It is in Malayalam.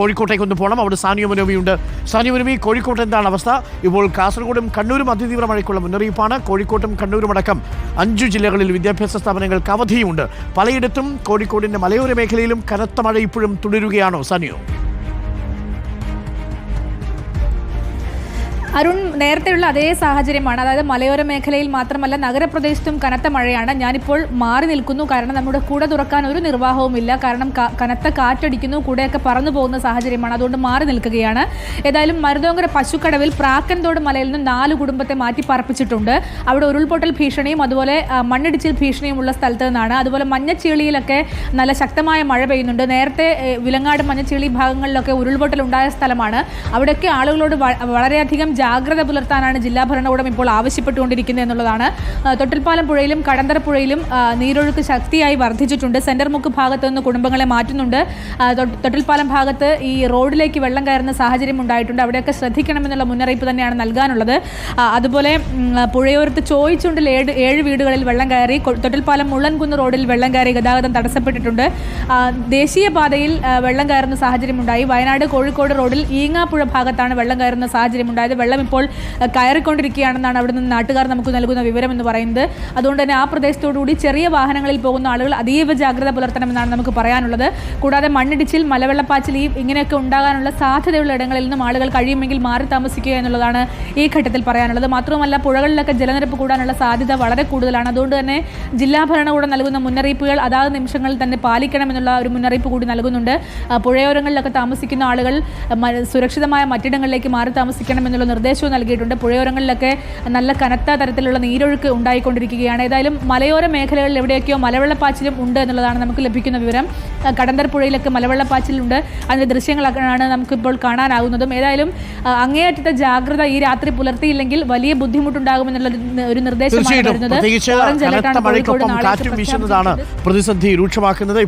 കോഴിക്കോട്ടേക്ക് ഒന്ന് പോകണം അവിടെ സാനിയ മനോമിയുണ്ട് സാനിയ മനോമി കോഴിക്കോട്ട് എന്താണ് അവസ്ഥ? ഇപ്പോൾ കാസർഗോഡും കണ്ണൂരും അതിതീവ്ര മഴയ്ക്കുള്ള മുന്നറിയിപ്പാണ്. കോഴിക്കോട്ടും കണ്ണൂരും അടക്കം അഞ്ചു ജില്ലകളിൽ വിദ്യാഭ്യാസ സ്ഥാപനങ്ങൾക്ക് അവധിയുമുണ്ട്. പലയിടത്തും കോഴിക്കോടിന്റെ മലയോര മേഖലയിലും കനത്ത മഴ ഇപ്പോഴും തുടരുകയാണോ സാനിയോ? അരുൺ നേരത്തെയുള്ള അതേ സാഹചര്യമാണ്. അതായത് മലയോര മേഖലയിൽ മാത്രമല്ല നഗരപ്രദേശത്തും കനത്ത മഴയാണ്. ഞാനിപ്പോൾ മാറി നിൽക്കുന്നു. കാരണം നമ്മുടെ കൂടെ തുറക്കാൻ ഒരു നിർവാഹവുമില്ല കാരണം കനത്ത കാറ്റടിക്കുന്നു. കൂടെയൊക്കെ പറന്നു പോകുന്ന സാഹചര്യമാണ്. അതുകൊണ്ട് മാറി നിൽക്കുകയാണ്. ഏതായാലും മരുതോങ്കര പശുക്കടവിൽ പ്രാക്കൻതോട് മലയിൽ നിന്ന് നാല് കുടുംബത്തെ മാറ്റി പറപ്പിച്ചിട്ടുണ്ട്. അവിടെ ഉരുൾപൊട്ടൽ ഭീഷണിയും അതുപോലെ മണ്ണിടിച്ചിൽ ഭീഷണിയും ഉള്ള സ്ഥലത്ത് നിന്നാണ്. അതുപോലെ മഞ്ഞച്ചീളിയിലൊക്കെ നല്ല ശക്തമായ മഴ പെയ്യുന്നുണ്ട്. നേരത്തെ വിലങ്ങാട് മഞ്ഞച്ചീളി ഭാഗങ്ങളിലൊക്കെ ഉരുൾപൊട്ടൽ ഉണ്ടായ സ്ഥലമാണ്. അവിടെയൊക്കെ ആളുകളോട് വളരെയധികം വളരെയധികം ജാഗ്രത പുലർത്താനാണ് ജില്ലാ ഭരണകൂടം ഇപ്പോൾ ആവശ്യപ്പെട്ടുകൊണ്ടിരിക്കുന്നത് എന്നുള്ളതാണ്. തൊട്ടിൽപ്പാലം പുഴയിലും കടന്തര പുഴയിലും നീരൊഴുക്ക് ശക്തിയായി വർദ്ധിച്ചിട്ടുണ്ട്. സെന്റർ മുക്ക് ഭാഗത്ത് നിന്ന് കുടുംബങ്ങളെ മാറ്റുന്നുണ്ട്. തൊട്ടിൽപ്പാലം ഭാഗത്ത് ഈ റോഡിലേക്ക് വെള്ളം കയറുന്ന സാഹചര്യം ഉണ്ടായിട്ടുണ്ട്. അവിടെയൊക്കെ ശ്രദ്ധിക്കണമെന്നുള്ള മുന്നറിയിപ്പ് തന്നെയാണ് നൽകാനുള്ളത്. അതുപോലെ പുഴയോരത്ത് ചോയിച്ചുണ്ടിൽ ഏഴ് ഏഴ് വീടുകളിൽ വെള്ളം കയറി തൊട്ടിൽപ്പാലം മുള്ളൻകുന്ന് റോഡിൽ വെള്ളം കയറി ഗതാഗതം തടസ്സപ്പെട്ടിട്ടുണ്ട്. ദേശീയപാതയിൽ വെള്ളം കയറുന്ന സാഹചര്യമുണ്ടായി വയനാട് കോഴിക്കോട് റോഡിൽ ഈങ്ങാപ്പുഴ ഭാഗത്താണ് വെള്ളം കയറുന്ന സാഹചര്യമുണ്ടായത് വെള്ളം ഇപ്പോൾ ആ, കയറിക്കൊണ്ടിരിക്കുകയാണെന്നാണ് അവിടെ നിന്ന് നാട്ടുകാർ നമുക്ക് നൽകുന്ന വിവരം എന്ന് പറയുന്നത്. അതുകൊണ്ട് തന്നെ ആ പ്രദേശത്തോടുകൂടി ചെറിയ വാഹനങ്ങളിൽ പോകുന്ന ആളുകൾ അതീവ ജാഗ്രത പുലർത്തണമെന്നാണ് നമുക്ക് പറയാനുള്ളത്. കൂടാതെ മണ്ണിടിച്ചിൽ മലവെള്ളപ്പാച്ചിൽ ഈ ഇങ്ങനെയൊക്കെ ഉണ്ടാകാനുള്ള സാധ്യതയുള്ള ഇടങ്ങളിൽ നിന്നും ആളുകൾ കഴിയുമെങ്കിൽ മാറി താമസിക്കുക എന്നുള്ളതാണ് ഈ ഘട്ടത്തിൽ പറയാനുള്ളത്. മാത്രവുമല്ല പുഴകളിലൊക്കെ ജലനിരപ്പ് കൂടാനുള്ള സാധ്യത വളരെ കൂടുതലാണ്. അതുകൊണ്ട് തന്നെ ജില്ലാ ഭരണകൂടം നൽകുന്ന മുന്നറിയിപ്പുകൾ അതാത് നിമിഷങ്ങളിൽ തന്നെ പാലിക്കണമെന്നുള്ള ഒരു മുന്നറിയിപ്പ് കൂടി നൽകുന്നുണ്ട്. പുഴയോരങ്ങളിലൊക്കെ താമസിക്കുന്ന ആളുകൾ സുരക്ഷിതമായ മറ്റിടങ്ങളിലേക്ക് മാറി താമസിക്കണമെന്നുള്ള നിർദ്ദേശവും നൽകിയിട്ടുണ്ട്. പുഴയോരങ്ങളിലൊക്കെ നല്ല കനത്ത തരത്തിലുള്ള നീരൊഴുക്ക് ഉണ്ടായിക്കൊണ്ടിരിക്കുകയാണ്. ഏതായാലും മലയോര മേഖലകളിൽ എവിടെയൊക്കെയോ മലവെള്ളപ്പാച്ചിലും ഉണ്ട് എന്നുള്ളതാണ് നമുക്ക് ലഭിക്കുന്ന വിവരം. കടന്തർ പുഴയിലൊക്കെ മലവെള്ളപ്പാച്ചിലുണ്ട്. അതിന്റെ ദൃശ്യങ്ങളാണ് നമുക്കിപ്പോൾ കാണാനാകുന്നതും ഏതായാലും അങ്ങേയറ്റത്തെ ജാഗ്രത ഈ രാത്രി പുലർത്തിയില്ലെങ്കിൽ വലിയ ബുദ്ധിമുട്ടുണ്ടാകുമെന്നുള്ള ഒരു നിർദ്ദേശമാണ് വരുന്നത്. പ്രതിസന്ധി രൂക്ഷമാക്കുന്നത്.